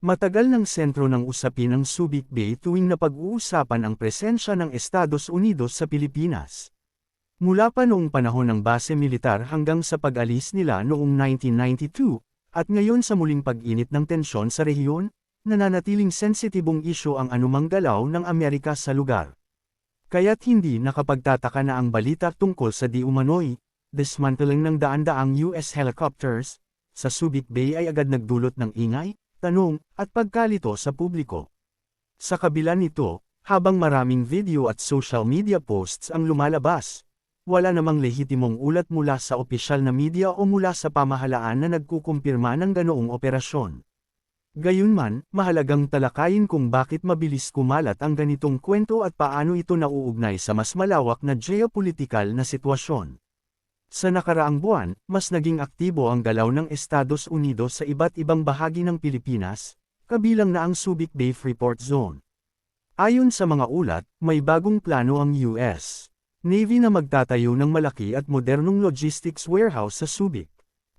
Matagal ng sentro ng usapin ang Subic Bay tuwing napag-uusapan ang presensya ng Estados Unidos sa Pilipinas. Mula pa noong panahon ng base militar hanggang sa pag-alis nila noong 1992, at ngayon sa muling pag-init ng tensyon sa rehiyon, nananatiling sensitibong isyo ang anumang galaw ng Amerika sa lugar. Kaya't hindi nakapagtataka na ang balita tungkol sa di umano'y, dismantling ng daan-daang US helicopters, sa Subic Bay ay agad nagdulot ng ingay, tanong, at pagkalito sa publiko. Sa kabila nito, habang maraming video at social media posts ang lumalabas, wala namang lehitimong ulat mula sa opisyal na media o mula sa pamahalaan na nagkukumpirma ng ganoong operasyon. Gayunman, mahalagang talakayin kung bakit mabilis kumalat ang ganitong kwento at paano ito nauugnay sa mas malawak na geopolitikal na sitwasyon. Sa nakaraang buwan, mas naging aktibo ang galaw ng Estados Unidos sa iba't ibang bahagi ng Pilipinas, kabilang na ang Subic Bay Freeport Zone. Ayon sa mga ulat, may bagong plano ang US Navy na magtatayo ng malaki at modernong logistics warehouse sa Subic.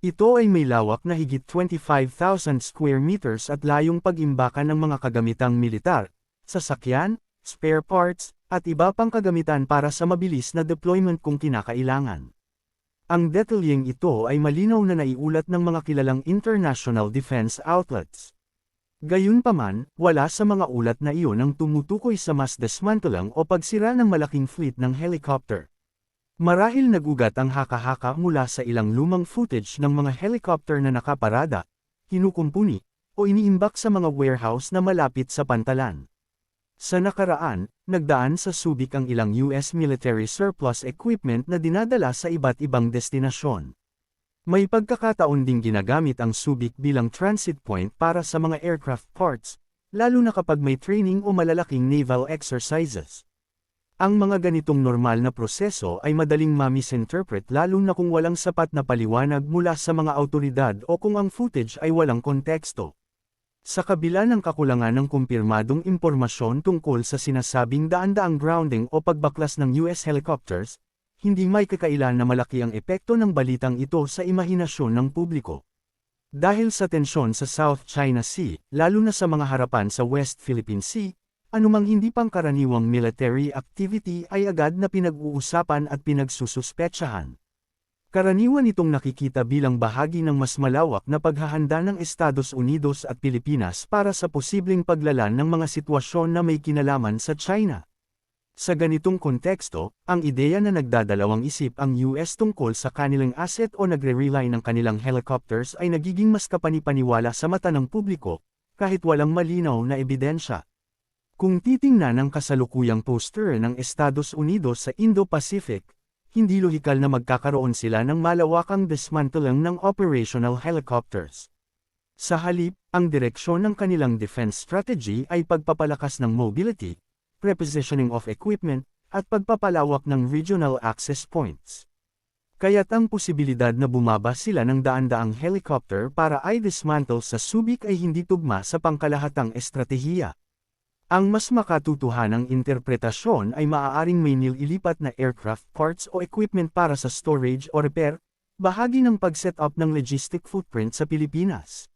Ito ay may lawak na higit 25,000 square meters at layong pag-imbakan ng mga kagamitang militar, sasakyan, spare parts, at iba pang kagamitan para sa mabilis na deployment kung kinakailangan. Ang detalyeng ito ay malinaw na naiulat ng mga kilalang international defense outlets. Gayunpaman, wala sa mga ulat na iyon ang tumutukoy sa mas dismantling o pagsira ng malaking fleet ng helicopter. Marahil nagugat ang haka-haka mula sa ilang lumang footage ng mga helicopter na nakaparada, kinukumpuni, o iniimbak sa mga warehouse na malapit sa pantalan. Sa nakaraan, nagdaan sa Subic ang ilang US military surplus equipment na dinadala sa iba't ibang destinasyon. May pagkakataon ding ginagamit ang Subic bilang transit point para sa mga aircraft parts, lalo na kapag may training o malalaking naval exercises. Ang mga ganitong normal na proseso ay madaling ma-misinterpret lalo na kung walang sapat na paliwanag mula sa mga autoridad o kung ang footage ay walang konteksto. Sa kabila ng kakulangan ng kumpirmadong impormasyon tungkol sa sinasabing daan-daang grounding o pagbaklas ng US helicopters, hindi may kakailan na malaki ang epekto ng balitang ito sa imahinasyon ng publiko. Dahil sa tensyon sa South China Sea, lalo na sa mga harapan sa West Philippine Sea, anumang hindi pangkaraniwang military activity ay agad na pinag-uusapan at pinagsususpetsahan. Karaniwan itong nakikita bilang bahagi ng mas malawak na paghahanda ng Estados Unidos at Pilipinas para sa posibleng paglalan ng mga sitwasyon na may kinalaman sa China. Sa ganitong konteksto, ang ideya na nagdadalawang isip ang US tungkol sa kanilang asset o nagre-rely ng kanilang helicopters ay nagiging mas kapanipaniwala sa mata ng publiko, kahit walang malinaw na ebidensya. Kung titingnan ang kasalukuyang poster ng Estados Unidos sa Indo-Pacific, hindi lohikal na magkakaroon sila ng malawakang dismantling ng operational helicopters. Sa halip, ang direksyon ng kanilang defense strategy ay pagpapalakas ng mobility, prepositioning of equipment, at pagpapalawak ng regional access points. Kaya't ang posibilidad na bumaba sila ng daan-daang helicopter para ay dismantle sa Subic ay hindi tugma sa pangkalahatang estratehiya. Ang mas makatutuhanang interpretasyon ay maaaring may nililipat na aircraft parts o equipment para sa storage o repair, bahagi ng pag-set up ng logistic footprint sa Pilipinas.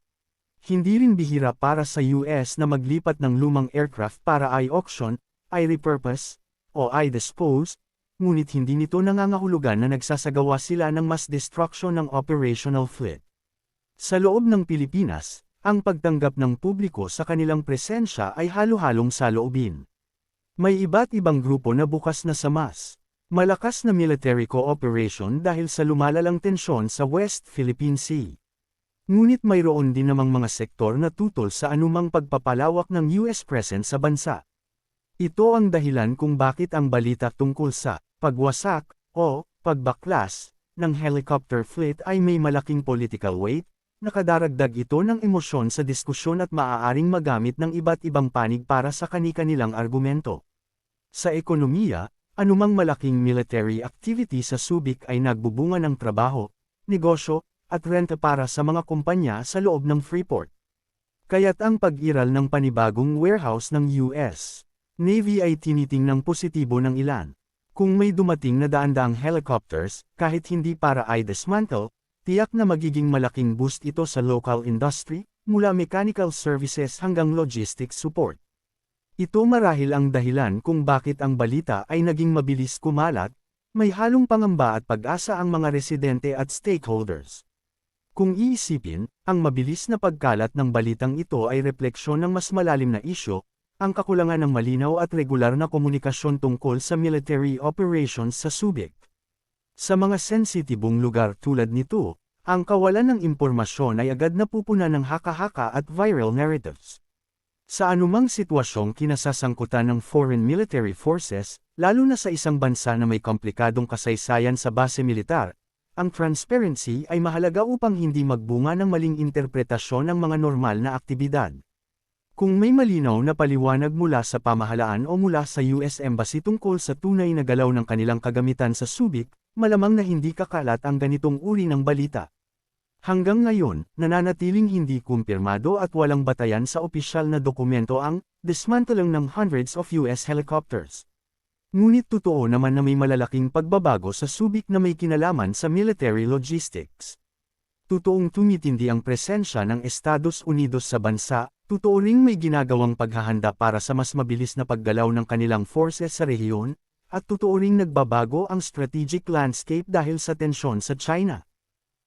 Hindi rin bihira para sa US na maglipat ng lumang aircraft para i-auction, i-repurpose, o i-dispose, ngunit hindi nito nangangahulugan na nagsasagawa sila ng mas destruction ng operational fleet. Sa loob ng Pilipinas, ang pagtanggap ng publiko sa kanilang presensya ay halo-halong saloobin. May iba't ibang grupo na bukas na sa mas malakas na military cooperation dahil sa lumalalang tensyon sa West Philippine Sea. Ngunit mayroon din namang mga sektor na tutol sa anumang pagpapalawak ng US presence sa bansa. Ito ang dahilan kung bakit ang balita tungkol sa pagwasak o pagbaklas ng helicopter fleet ay may malaking political weight, Nakadaragdag ito ng emosyon sa diskusyon at maaaring magamit ng iba't ibang panig para sa kani-kanilang argumento. Sa ekonomiya, anumang malaking military activity sa Subic ay nagbubunga ng trabaho, negosyo, at renta para sa mga kumpanya sa loob ng Freeport. Kaya't ang pag-iral ng panibagong warehouse ng US Navy ay tinitingnang positibo ng ilan. Kung may dumating na daan-daang helicopters, kahit hindi para i-dismantle, tiyak na magiging malaking boost ito sa local industry, mula mechanical services hanggang logistics support. Ito marahil ang dahilan kung bakit ang balita ay naging mabilis kumalat, may halong pangamba at pag-asa ang mga residente at stakeholders. Kung iisipin, ang mabilis na pagkalat ng balitang ito ay refleksyon ng mas malalim na isyo, ang kakulangan ng malinaw at regular na komunikasyon tungkol sa military operations sa Subic. Sa mga sensitibong lugar tulad nito, ang kawalan ng impormasyon ay agad napupunan ng haka-haka at viral narratives. Sa anumang sitwasyong kinasasangkutan ng foreign military forces, lalo na sa isang bansa na may komplikadong kasaysayan sa base militar, ang transparency ay mahalaga upang hindi magbunga ng maling interpretasyon ng mga normal na aktibidad. Kung may malinaw na paliwanag mula sa pamahalaan o mula sa US Embassy tungkol sa tunay na galaw ng kanilang kagamitan sa Subic, malamang na hindi kakalat ang ganitong uri ng balita. Hanggang ngayon, nananatiling hindi kumpirmado at walang batayan sa opisyal na dokumento ang dismantling ng hundreds of US helicopters. Ngunit totoo naman na may malalaking pagbabago sa subik na may kinalaman sa military logistics. Totoong tumitindi ang presensya ng Estados Unidos sa bansa, totoo ring may ginagawang paghahanda para sa mas mabilis na paggalaw ng kanilang forces sa rehiyon, at totoo ring nagbabago ang strategic landscape dahil sa tensyon sa China.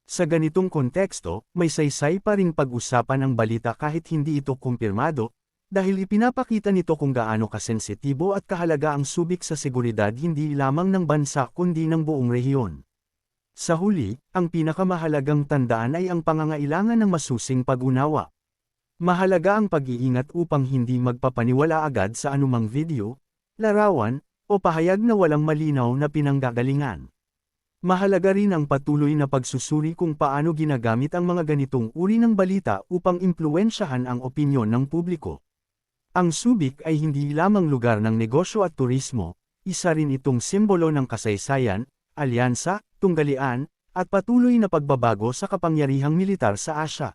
Sa ganitong konteksto, may saysay pa ring pag-usapan ang balita kahit hindi ito kumpirmado, dahil ipinapakita nito kung gaano kasensitibo at kahalaga ang subik sa seguridad hindi lamang ng bansa kundi ng buong rehiyon. Sa huli, ang pinakamahalagang tandaan ay ang pangangailangan ng masusing pag-unawa. Mahalaga ang pag-iingat upang hindi magpapaniwala agad sa anumang video, larawan, o pahayag na walang malinaw na pinanggagalingan. Mahalaga rin ang patuloy na pagsusuri kung paano ginagamit ang mga ganitong uri ng balita upang impluensyahan ang opinyon ng publiko. Ang Subic ay hindi lamang lugar ng negosyo at turismo, isa rin itong simbolo ng kasaysayan, alyansa, tunggalian, at patuloy na pagbabago sa kapangyarihang militar sa Asya.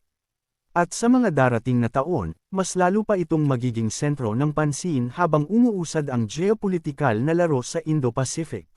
At sa mga darating na taon, mas lalo pa itong magiging sentro ng pansin habang umuusad ang geopolitikal na laro sa Indo-Pacific.